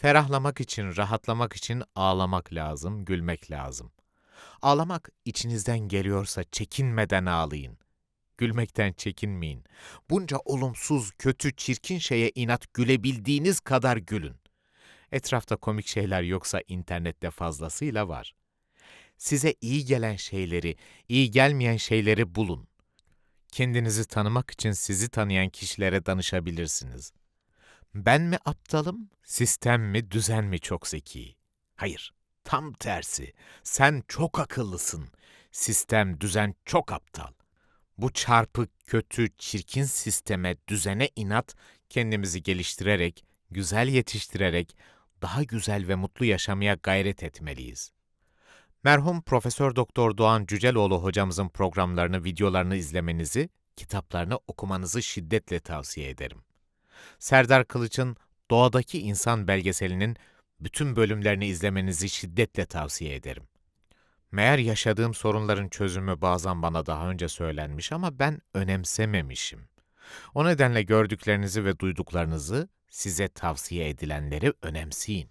Ferahlamak için, rahatlamak için ağlamak lazım, gülmek lazım. Ağlamak içinizden geliyorsa çekinmeden ağlayın. Gülmekten çekinmeyin. Bunca olumsuz, kötü, çirkin şeye inat gülebildiğiniz kadar gülün. Etrafta komik şeyler yoksa internette fazlasıyla var. Size iyi gelen şeyleri, iyi gelmeyen şeyleri bulun. Kendinizi tanımak için sizi tanıyan kişilere danışabilirsiniz. Ben mi aptalım, sistem mi, düzen mi çok zeki? Hayır, tam tersi. Sen çok akıllısın. Sistem, düzen çok aptal. Bu çarpık, kötü, çirkin sisteme, düzene inat kendimizi geliştirerek, güzel yetiştirerek daha güzel ve mutlu yaşamaya gayret etmeliyiz. Merhum Profesör Doktor Doğan Cüceloğlu hocamızın programlarını, videolarını izlemenizi, kitaplarını okumanızı şiddetle tavsiye ederim. Serdar Kılıç'ın Doğadaki İnsan belgeselinin bütün bölümlerini izlemenizi şiddetle tavsiye ederim. Meğer yaşadığım sorunların çözümü bazen bana daha önce söylenmiş ama ben önemsememişim. O nedenle gördüklerinizi ve duyduklarınızı size tavsiye edilenleri önemseyin.